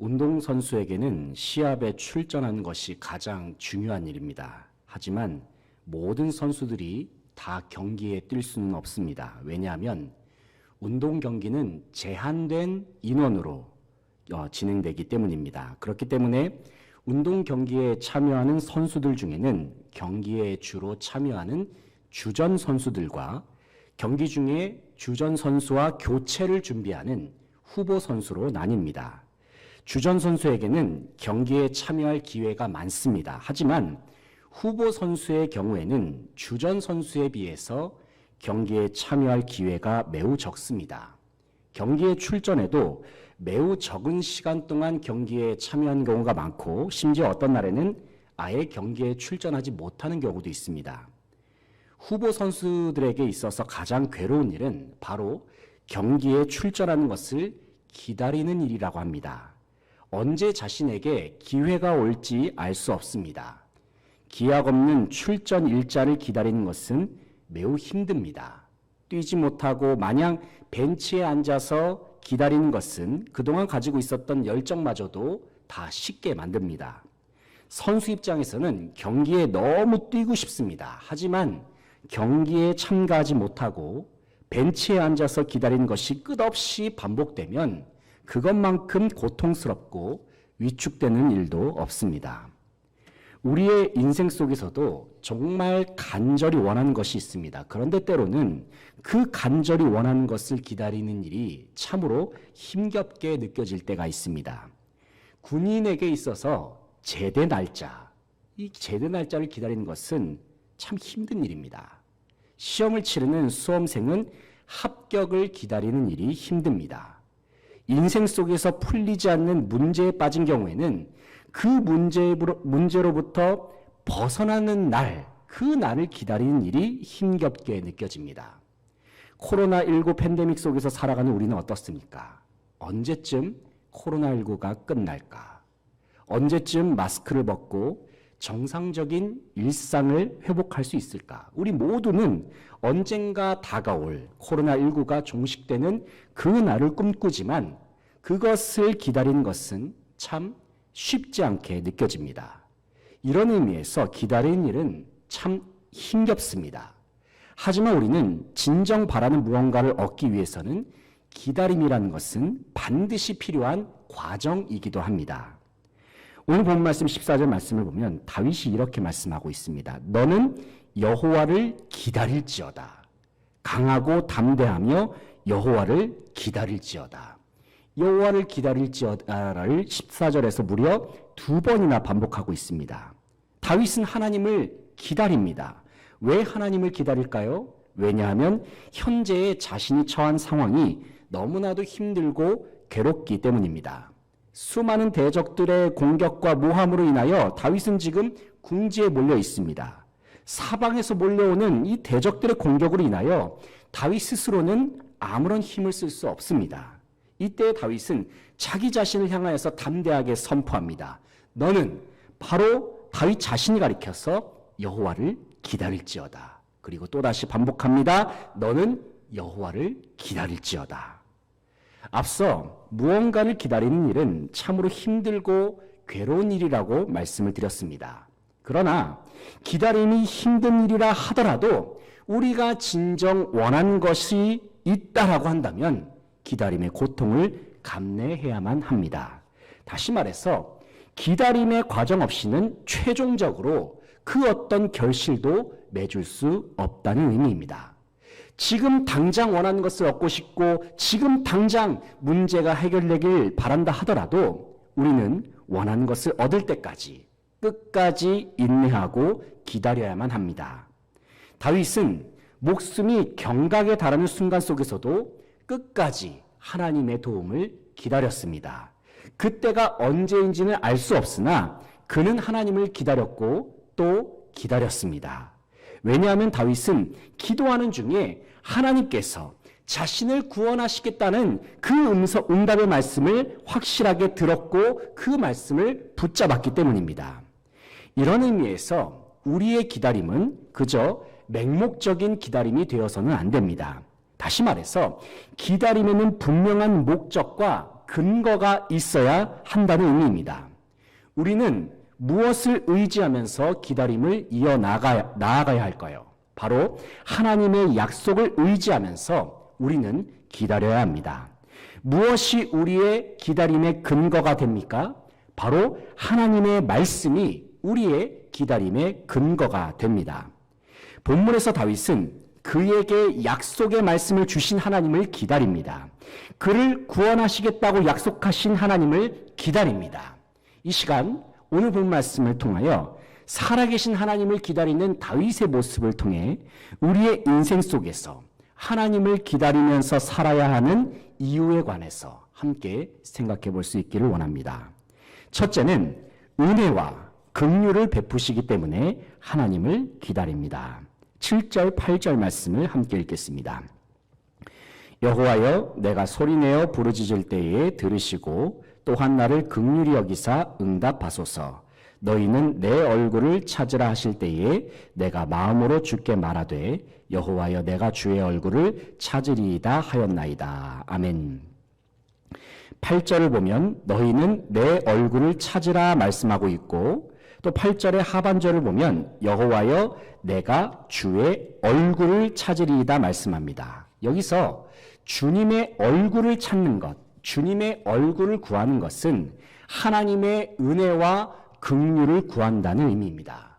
운동선수에게는 시합에 출전하는 것이 가장 중요한 일입니다. 하지만 모든 선수들이 다 경기에 뛸 수는 없습니다. 왜냐하면 운동 경기는 제한된 인원으로 어, 진행되기 때문입니다. 그렇기 때문에 운동 경기에 참여하는 선수들 중에는 경기에 주로 참여하는 주전 선수들과 경기 중에 주전 선수와 교체를 준비하는 후보 선수로 나뉩니다. 주전 선수에게는 경기에 참여할 기회가 많습니다. 하지만 후보 선수의 경우에는 주전 선수에 비해서 경기에 참여할 기회가 매우 적습니다. 경기에 출전해도 매우 적은 시간 동안 경기에 참여한 경우가 많고 심지어 어떤 날에는 아예 경기에 출전하지 못하는 경우도 있습니다. 후보 선수들에게 있어서 가장 괴로운 일은 바로 경기에 출전하는 것을 기다리는 일이라고 합니다. 언제 자신에게 기회가 올지 알 수 없습니다. 기약 없는 출전 일자를 기다리는 것은 매우 힘듭니다. 뛰지 못하고 마냥 벤치에 앉아서 기다리는 것은 그동안 가지고 있었던 열정마저도 다 쉽게 만듭니다. 선수 입장에서는 경기에 너무 뛰고 싶습니다. 하지만 경기에 참가하지 못하고 벤치에 앉아서 기다리는 것이 끝없이 반복되면 그것만큼 고통스럽고 위축되는 일도 없습니다. 우리의 인생 속에서도 정말 간절히 원하는 것이 있습니다. 그런데 때로는 그 간절히 원하는 것을 기다리는 일이 참으로 힘겹게 느껴질 때가 있습니다. 군인에게 있어서 제대 날짜, 이 제대 날짜를 기다리는 것은 참 힘든 일입니다. 시험을 치르는 수험생은 합격을 기다리는 일이 힘듭니다. 인생 속에서 풀리지 않는 문제에 빠진 경우에는 그 문제로, 문제로부터 벗어나는 날, 그 날을 기다리는 일이 힘겹게 느껴집니다. 코로나19 팬데믹 속에서 살아가는 우리는 어떻습니까? 언제쯤 코로나19가 끝날까? 언제쯤 마스크를 벗고 정상적인 일상을 회복할 수 있을까? 우리 모두는 언젠가 다가올 코로나19가 종식되는 그 날을 꿈꾸지만 그것을 기다리는 것은 참 쉽지 않게 느껴집니다. 이런 의미에서 기다리는 일은 참 힘겹습니다. 하지만 우리는 진정 바라는 무언가를 얻기 위해서는 기다림이라는 것은 반드시 필요한 과정이기도 합니다. 오늘 본 말씀 14절 말씀을 보면 다윗이 이렇게 말씀하고 있습니다. 너는 여호와를 기다릴지어다. 강하고 담대하며 여호와를 기다릴지어다. 여호와를 기다릴지어다를 14절에서 무려 두 번이나 반복하고 있습니다. 다윗은 하나님을 기다립니다. 왜 하나님을 기다릴까요? 왜냐하면 현재의 자신이 처한 상황이 너무나도 힘들고 괴롭기 때문입니다. 수많은 대적들의 공격과 모함으로 인하여 다윗은 지금 궁지에 몰려 있습니다. 사방에서 몰려오는 이 대적들의 공격으로 인하여 다윗 스스로는 아무런 힘을 쓸 수 없습니다. 이때 다윗은 자기 자신을 향하여서 담대하게 선포합니다. 너는 바로 다윗 자신이 가리켜서 여호와를 기다릴지어다. 그리고 또다시 반복합니다. 너는 여호와를 기다릴지어다. 앞서 무언가를 기다리는 일은 참으로 힘들고 괴로운 일이라고 말씀을 드렸습니다. 그러나 기다림이 힘든 일이라 하더라도 우리가 진정 원하는 것이 있다라고 한다면 기다림의 고통을 감내해야만 합니다. 다시 말해서 기다림의 과정 없이는 최종적으로 그 어떤 결실도 맺을 수 없다는 의미입니다. 지금 당장 원하는 것을 얻고 싶고 지금 당장 문제가 해결되길 바란다 하더라도 우리는 원하는 것을 얻을 때까지 끝까지 인내하고 기다려야만 합니다. 다윗은 목숨이 경각에 달하는 순간 속에서도 끝까지 하나님의 도움을 기다렸습니다. 그때가 언제인지는 알 수 없으나 그는 하나님을 기다렸고 또 기다렸습니다. 왜냐하면 다윗은 기도하는 중에 하나님께서 자신을 구원하시겠다는 그 음성, 응답의 말씀을 확실하게 들었고 그 말씀을 붙잡았기 때문입니다. 이런 의미에서 우리의 기다림은 그저 맹목적인 기다림이 되어서는 안 됩니다. 다시 말해서 기다림에는 분명한 목적과 근거가 있어야 한다는 의미입니다. 우리는 무엇을 의지하면서 기다림을 이어 나가야, 나아가야 할까요? 바로 하나님의 약속을 의지하면서 우리는 기다려야 합니다. 무엇이 우리의 기다림의 근거가 됩니까? 바로 하나님의 말씀이 우리의 기다림의 근거가 됩니다. 본문에서 다윗은 그에게 약속의 말씀을 주신 하나님을 기다립니다. 그를 구원하시겠다고 약속하신 하나님을 기다립니다. 이 시간 오늘 본 말씀을 통하여 살아계신 하나님을 기다리는 다윗의 모습을 통해 우리의 인생 속에서 하나님을 기다리면서 살아야 하는 이유에 관해서 함께 생각해 볼 수 있기를 원합니다. 첫째는 은혜와 긍휼을 베푸시기 때문에 하나님을 기다립니다. 7절 8절 말씀을 함께 읽겠습니다. 여호와여 내가 소리내어 부르짖을 때에 들으시고 또한 나를 극률히 여기사 응답하소서. 너희는 내 얼굴을 찾으라 하실 때에 내가 마음으로 주께 말하되 여호와여 내가 주의 얼굴을 찾으리이다 하였나이다. 아멘. 8절을 보면 너희는 내 얼굴을 찾으라 말씀하고 있고 또 8절의 하반절을 보면 여호와여 내가 주의 얼굴을 찾으리이다 말씀합니다. 여기서 주님의 얼굴을 찾는 것, 주님의 얼굴을 구하는 것은 하나님의 은혜와 긍휼을 구한다는 의미입니다.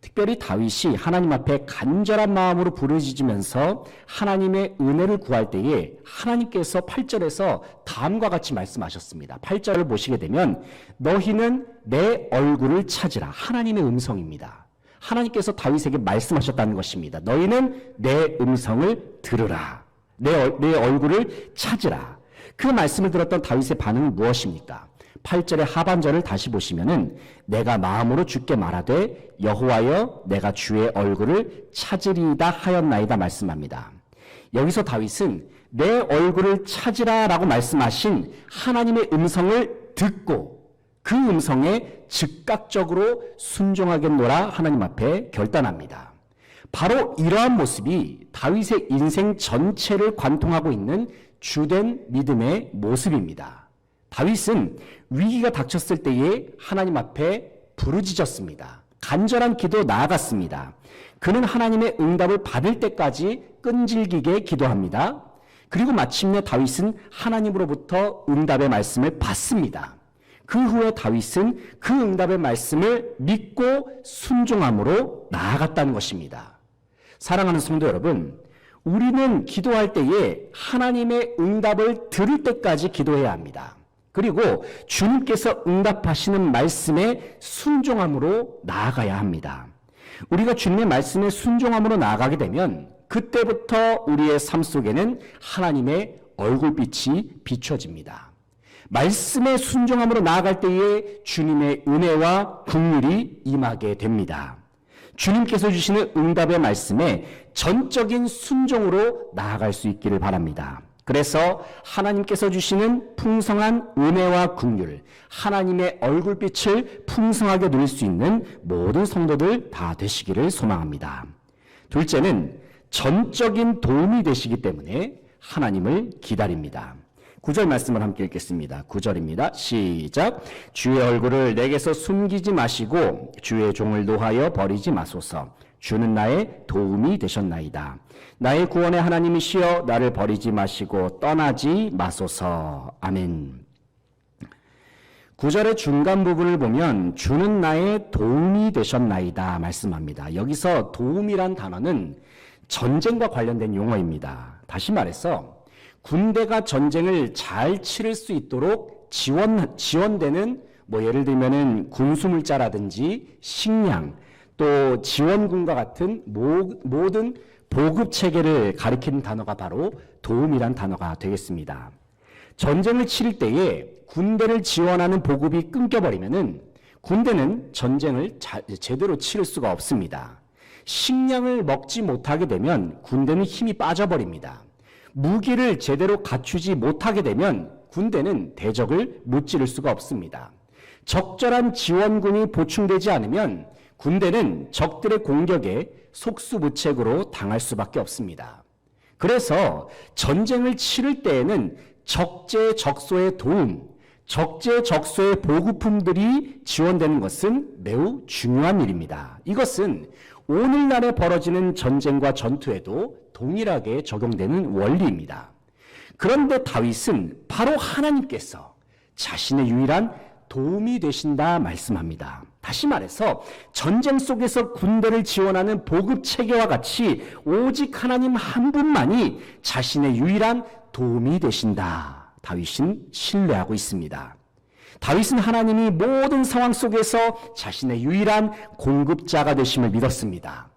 특별히 다윗이 하나님 앞에 간절한 마음으로 부르짖으면서 하나님의 은혜를 구할 때에 하나님께서 8절에서 다음과 같이 말씀하셨습니다. 8절을 보시게 되면 너희는 내 얼굴을 찾으라. 하나님의 음성입니다. 하나님께서 다윗에게 말씀하셨다는 것입니다. 너희는 내 음성을 들으라. 내, 내 얼굴을 찾으라. 그 말씀을 들었던 다윗의 반응은 무엇입니까? 8절의 하반절을 다시 보시면은 내가 마음으로 주께 말하되 여호와여 내가 주의 얼굴을 찾으리이다 하였나이다 말씀합니다. 여기서 다윗은 내 얼굴을 찾으라라고 말씀하신 하나님의 음성을 듣고 그 음성에 즉각적으로 순종하겠노라 하나님 앞에 결단합니다. 바로 이러한 모습이 다윗의 인생 전체를 관통하고 있는 주된 믿음의 모습입니다. 다윗은 위기가 닥쳤을 때에 하나님 앞에 부르짖었습니다. 간절한 기도 나아갔습니다. 그는 하나님의 응답을 받을 때까지 끈질기게 기도합니다. 그리고 마침내 다윗은 하나님으로부터 응답의 말씀을 받습니다. 그 후에 다윗은 그 응답의 말씀을 믿고 순종함으로 나아갔다는 것입니다. 사랑하는 성도 여러분, 우리는 기도할 때에 하나님의 응답을 들을 때까지 기도해야 합니다. 그리고 주님께서 응답하시는 말씀에 순종함으로 나아가야 합니다. 우리가 주님의 말씀에 순종함으로 나아가게 되면 그때부터 우리의 삶 속에는 하나님의 얼굴빛이 비춰집니다. 말씀에 순종함으로 나아갈 때에 주님의 은혜와 국률이 임하게 됩니다. 주님께서 주시는 응답의 말씀에 전적인 순종으로 나아갈 수 있기를 바랍니다. 그래서 하나님께서 주시는 풍성한 은혜와 긍휼, 하나님의 얼굴빛을 풍성하게 누릴 수 있는 모든 성도들 다 되시기를 소망합니다. 둘째는 전적인 도움이 되시기 때문에 하나님을 기다립니다. 구절 말씀을 함께 읽겠습니다. 구절입니다 시작. 주의 얼굴을 내게서 숨기지 마시고 주의 종을 노하여 버리지 마소서. 주는 나의 도움이 되셨나이다. 나의 구원의 하나님이시여 나를 버리지 마시고 떠나지 마소서. 아멘. 구절의 중간 부분을 보면 주는 나의 도움이 되셨나이다 말씀합니다. 여기서 도움이란 단어는 전쟁과 관련된 용어입니다. 다시 말해서 군대가 전쟁을 잘 치를 수 있도록 지원, 지원되는 뭐 예를 들면은 군수물자라든지 식량 또 지원군과 같은 모, 모든 보급 체계를 가리키는 단어가 바로 도움이란 단어가 되겠습니다. 전쟁을 치를 때에 군대를 지원하는 보급이 끊겨버리면은 군대는 전쟁을 자, 제대로 치를 수가 없습니다. 식량을 먹지 못하게 되면 군대는 힘이 빠져버립니다. 무기를 제대로 갖추지 못하게 되면 군대는 대적을 무찌를 수가 없습니다. 적절한 지원군이 보충되지 않으면 군대는 적들의 공격에 속수무책으로 당할 수밖에 없습니다. 그래서 전쟁을 치를 때에는 적재적소의 도움, 적재적소의 보급품들이 지원되는 것은 매우 중요한 일입니다. 이것은 오늘날에 벌어지는 전쟁과 전투에도 동일하게 적용되는 원리입니다. 그런데 다윗은 바로 하나님께서 자신의 유일한 도움이 되신다 말씀합니다. 다시 말해서 전쟁 속에서 군대를 지원하는 보급 체계와 같이 오직 하나님 한 분만이 자신의 유일한 도움이 되신다. 다윗은 신뢰하고 있습니다. 다윗은 하나님이 모든 상황 속에서 자신의 유일한 공급자가 되심을 믿었습니다.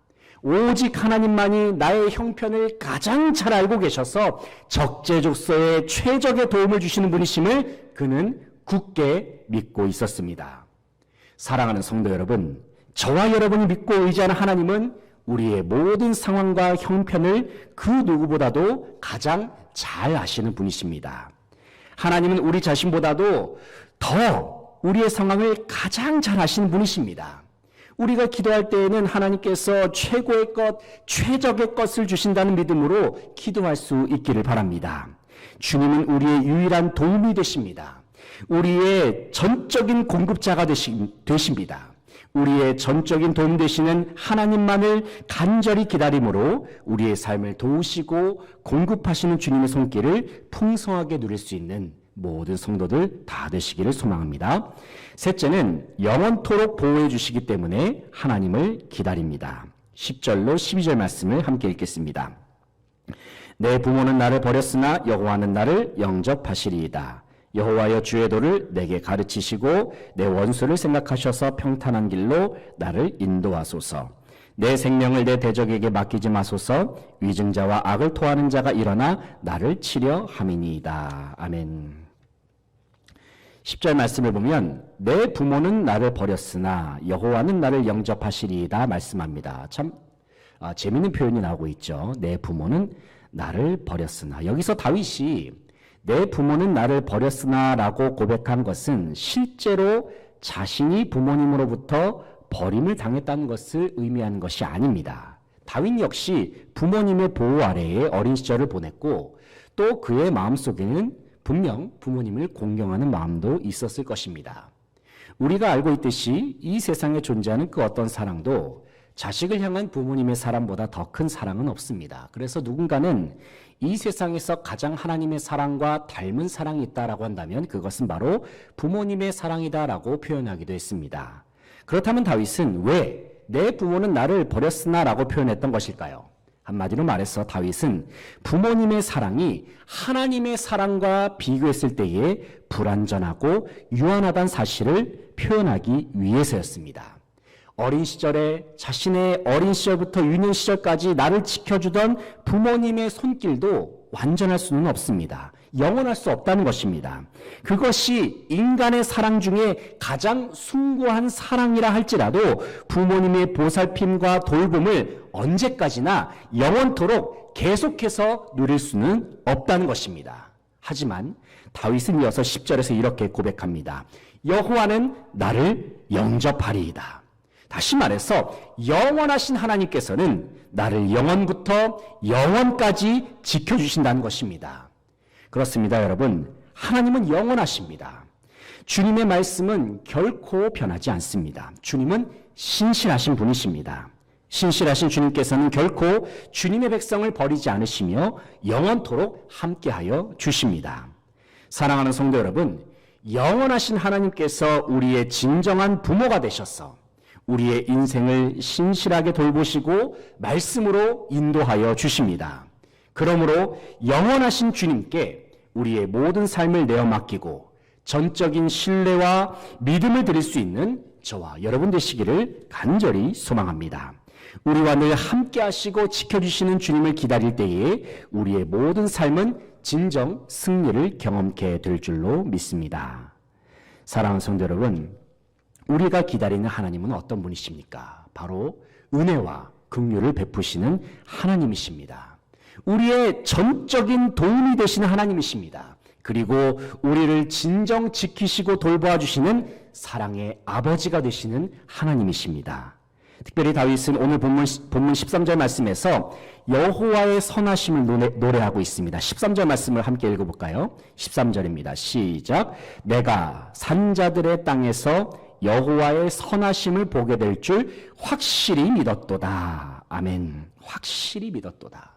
오직 하나님만이 나의 형편을 가장 잘 알고 계셔서 적재적소에 최적의 도움을 주시는 분이심을 그는 굳게 믿고 있었습니다. 사랑하는 성도 여러분, 저와 여러분이 믿고 의지하는 하나님은 우리의 모든 상황과 형편을 그 누구보다도 가장 잘 아시는 분이십니다. 하나님은 우리 자신보다도 더 우리의 상황을 가장 잘 아시는 분이십니다. 우리가 기도할 때에는 하나님께서 최고의 것, 최적의 것을 주신다는 믿음으로 기도할 수 있기를 바랍니다. 주님은 우리의 유일한 도움이 되십니다. 우리의 전적인 공급자가 되십니다. 우리의 전적인 도움 되시는 하나님만을 간절히 기다림으로 우리의 삶을 도우시고 공급하시는 주님의 손길을 풍성하게 누릴 수 있는 모든 성도들 다 되시기를 소망합니다. 셋째는 영원토록 보호해 주시기 때문에 하나님을 기다립니다. 10절로 12절 말씀을 함께 읽겠습니다. 내 부모는 나를 버렸으나 여호와는 나를 영접하시리이다. 여호와여 주의 도를 내게 가르치시고 내 원수를 생각하셔서 평탄한 길로 나를 인도하소서. 내 생명을 내 대적에게 맡기지 마소서. 위증자와 악을 토하는 자가 일어나 나를 치려 함이니이다. 아멘. 10절 말씀을 보면 내 부모는 나를 버렸으나 여호와는 나를 영접하시리이다 말씀합니다. 참 아, 재미있는 표현이 나오고 있죠. 내 부모는 나를 버렸으나 여기서 다윗이 내 부모는 나를 버렸으나라고 고백한 것은 실제로 자신이 부모님으로부터 버림을 당했다는 것을 의미하는 것이 아닙니다. 다윗 역시 부모님의 보호 아래에 어린 시절을 보냈고 또 그의 마음속에는 분명 부모님을 공경하는 마음도 있었을 것입니다. 우리가 알고 있듯이 이 세상에 존재하는 그 어떤 사랑도 자식을 향한 부모님의 사랑보다 더 큰 사랑은 없습니다. 그래서 누군가는 이 세상에서 가장 하나님의 사랑과 닮은 사랑이 있다라고 한다면 그것은 바로 부모님의 사랑이다라고 표현하기도 했습니다. 그렇다면 다윗은 왜 내 부모는 나를 버렸으나라고 표현했던 것일까요? 한마디로 말해서 다윗은 부모님의 사랑이 하나님의 사랑과 비교했을 때에 불완전하고 유한하다는 사실을 표현하기 위해서였습니다. 어린 시절에 자신의 어린 시절부터 유년 시절까지 나를 지켜주던 부모님의 손길도 완전할 수는 없습니다. 영원할 수 없다는 것입니다. 그것이 인간의 사랑 중에 가장 숭고한 사랑이라 할지라도 부모님의 보살핌과 돌봄을 언제까지나 영원토록 계속해서 누릴 수는 없다는 것입니다. 하지만 다윗은 이어서 10절에서 이렇게 고백합니다. 여호와는 나를 영접하리이다. 다시 말해서 영원하신 하나님께서는 나를 영원부터 영원까지 지켜주신다는 것입니다. 그렇습니다, 여러분. 하나님은 영원하십니다. 주님의 말씀은 결코 변하지 않습니다. 주님은 신실하신 분이십니다. 신실하신 주님께서는 결코 주님의 백성을 버리지 않으시며 영원토록 함께하여 주십니다. 사랑하는 성도 여러분, 영원하신 하나님께서 우리의 진정한 부모가 되셔서 우리의 인생을 신실하게 돌보시고 말씀으로 인도하여 주십니다. 그러므로 영원하신 주님께 우리의 모든 삶을 내어 맡기고 전적인 신뢰와 믿음을 드릴 수 있는 저와 여러분 되시기를 간절히 소망합니다. 우리와 늘 함께 하시고 지켜주시는 주님을 기다릴 때에 우리의 모든 삶은 진정 승리를 경험케 될 줄로 믿습니다. 사랑하는 성도 여러분, 우리가 기다리는 하나님은 어떤 분이십니까? 바로 은혜와 긍휼을 베푸시는 하나님이십니다. 우리의 전적인 도움이 되시는 하나님이십니다. 그리고 우리를 진정 지키시고 돌보아 주시는 사랑의 아버지가 되시는 하나님이십니다. 특별히 다윗은 오늘 본문, 본문 13절 말씀에서 여호와의 선하심을 노래, 노래하고 있습니다. 13절 말씀을 함께 읽어볼까요? 13절입니다. 시작. 내가 산자들의 땅에서 여호와의 선하심을 보게 될 줄 확실히 믿었도다. 아멘. 확실히 믿었도다.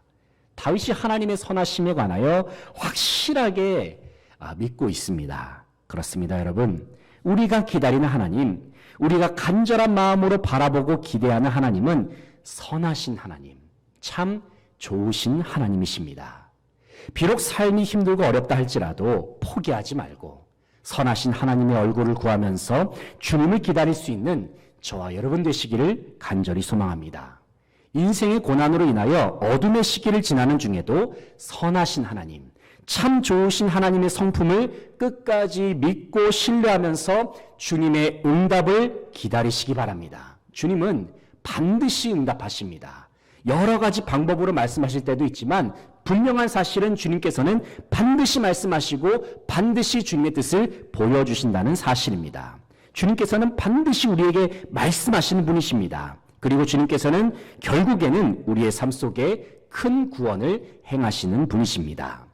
다윗이 하나님의 선하심에 관하여 확실하게 아, 믿고 있습니다. 그렇습니다, 여러분. 우리가 기다리는 하나님, 우리가 간절한 마음으로 바라보고 기대하는 하나님은 선하신 하나님, 참 좋으신 하나님이십니다. 비록 삶이 힘들고 어렵다 할지라도 포기하지 말고 선하신 하나님의 얼굴을 구하면서 주님을 기다릴 수 있는 저와 여러분 되시기를 간절히 소망합니다. 인생의 고난으로 인하여 어둠의 시기를 지나는 중에도 선하신 하나님, 참 좋으신 하나님의 성품을 끝까지 믿고 신뢰하면서 주님의 응답을 기다리시기 바랍니다. 주님은 반드시 응답하십니다. 여러 가지 방법으로 말씀하실 때도 있지만 분명한 사실은 주님께서는 반드시 말씀하시고 반드시 주님의 뜻을 보여주신다는 사실입니다. 주님께서는 반드시 우리에게 말씀하시는 분이십니다. 그리고 주님께서는 결국에는 우리의 삶 속에 큰 구원을 행하시는 분이십니다.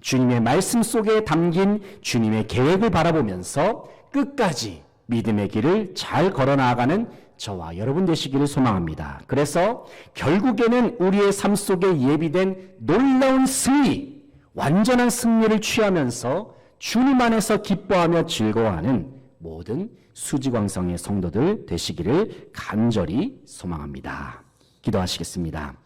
주님의 말씀 속에 담긴 주님의 계획을 바라보면서 끝까지 믿음의 길을 잘 걸어 나아가는 저와 여러분 되시기를 소망합니다. 그래서 결국에는 우리의 삶 속에 예비된 놀라운 승리, 완전한 승리를 취하면서 주님 안에서 기뻐하며 즐거워하는 모든 수지광성의 성도들 되시기를 간절히 소망합니다. 기도하시겠습니다.